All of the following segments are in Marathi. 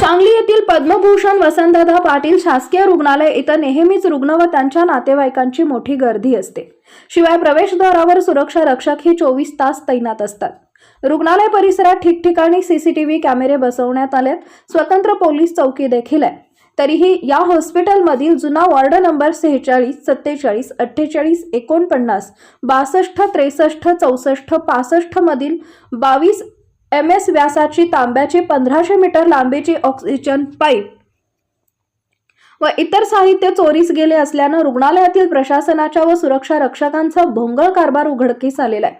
सांगली येथील पद्मभूषण वसंतदादा पाटील शासकीय रुग्णालय इथं नेहमीच रुग्ण व त्यांच्या नातेवाईकांची मोठी गर्दी असते. शिवाय प्रवेशद्वारावर सुरक्षा रक्षक हे चोवीस तास तैनात असतात. रुग्णालय परिसरात ठिकठिकाणी सीसीटीव्ही कॅमेरे बसवण्यात आलेत. स्वतंत्र पोलीस चौकी देखील आहे. तरीही या हॉस्पिटलमधील जुना वॉर्ड नंबर सेहेचाळीस सत्तेचाळीस अठ्ठेचाळीस एकोणपन्नास बासष्ट त्रेसष्ट चौसष्ट पासष्ट मधील बावीस एम एस व्यासाची तांब्याची पंधराशे मीटर लांबीची ऑक्सिजन पाईप व इतर साहित्य चोरीस गेले असल्यानं रुग्णालयातील प्रशासनाच्या व सुरक्षा रक्षकांचा भोंगळ कारभार उघडकीस आलेला आहे.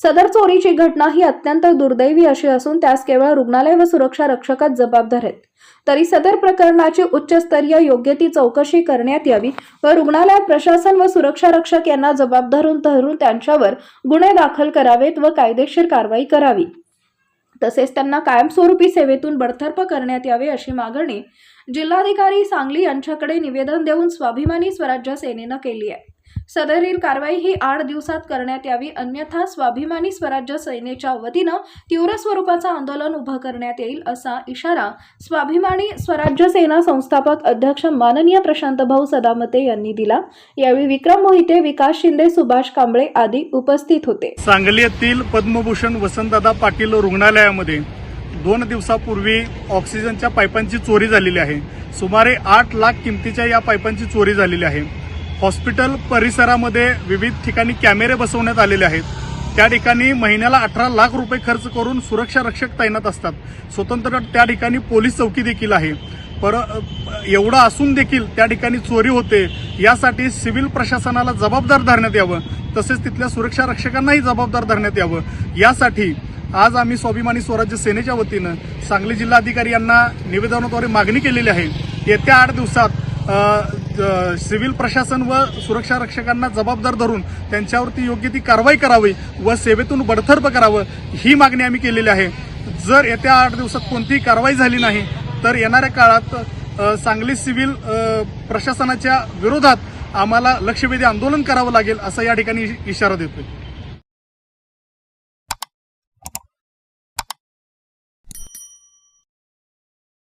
सदर चोरीची घटना ही अत्यंत दुर्दैवी अशी असून त्यास केवळ रुग्णालय व सुरक्षा रक्षकच जबाबदार आहेत. तरी सदर प्रकरणाची उच्चस्तरीय योग्य ती चौकशी करण्यात यावी व रुग्णालयात प्रशासन व सुरक्षा रक्षक यांना जबाबदारून धरून त्यांच्यावर गुन्हे दाखल करावेत व कायदेशीर कारवाई करावी. तसेच त्यांना कायमस्वरूपी सेवेतून बडतर्फ करण्यात यावे अशी मागणी जिल्हाधिकारी सांगली यांच्याकडे निवेदन देऊन स्वाभिमानी स्वराज्य सेनेनं केली आहे. सदरील कारवाई ही आठ दिवसात करण्यात यावी अन्यथा स्वाभिमानी स्वराज्य सेनेच्या वतीनं तीव्र स्वरूपाचं आंदोलन उभं करण्यात येईल असा इशारा स्वाभिमानी स्वराज्य सेना संस्थापक अध्यक्ष माननीय प्रशांत भाऊ सदामते यांनी दिला. यावेळी विक्रम मोहिते विकास शिंदे सुभाष कांबळे आदी उपस्थित होते. सांगली येथील पद्मभूषण वसंतदादा पाटील रुग्णालयामध्ये दोन दिवसापूर्वी ऑक्सिजनच्या पाईपांची चोरी झालेली आहे. सुमारे आठ लाख किमतीच्या या पाईपांची चोरी झालेली आहे. हॉस्पिटल परिसरामध्ये विविध ठिकाणी कॅमेरे बसवण्यात आलेले आहेत. त्या ठिकाणी महिन्याला अठरा लाख रुपये खर्च करून सुरक्षा रक्षक तैनात असतात. स्वतंत्र त्या ठिकाणी पोलीस चौकी देखील आहे. पर एवढं असून देखील त्या ठिकाणी चोरी होते यासाठी सिव्हिल प्रशासनाला जबाबदार धरण्यात यावं तसेच तिथल्या सुरक्षा रक्षकांनाही जबाबदार धरण्यात यावं. यासाठी आज आम्ही स्वाभिमानी स्वराज्य सेनेच्या वतीनं सांगली जिल्हाधिकारी यांना निवेदनाद्वारे मागणी केलेली आहे. येत्या आठ दिवसात सिव्हिल प्रशासन व सुरक्षा रक्षकांना जबाबदार धरून त्यांच्यावरती योग्य ती कारवाई करावी व सेवेतून बडथर्प करावं ही मागणी आम्ही केलेली आहे. जर येत्या आठ दिवसात कोणतीही कारवाई झाली नाही तर येणाऱ्या काळात सांगली सिव्हिल प्रशासनाच्या विरोधात आम्हाला लक्षवेधी आंदोलन करावं लागेल असं या ठिकाणी इशारा देतोय.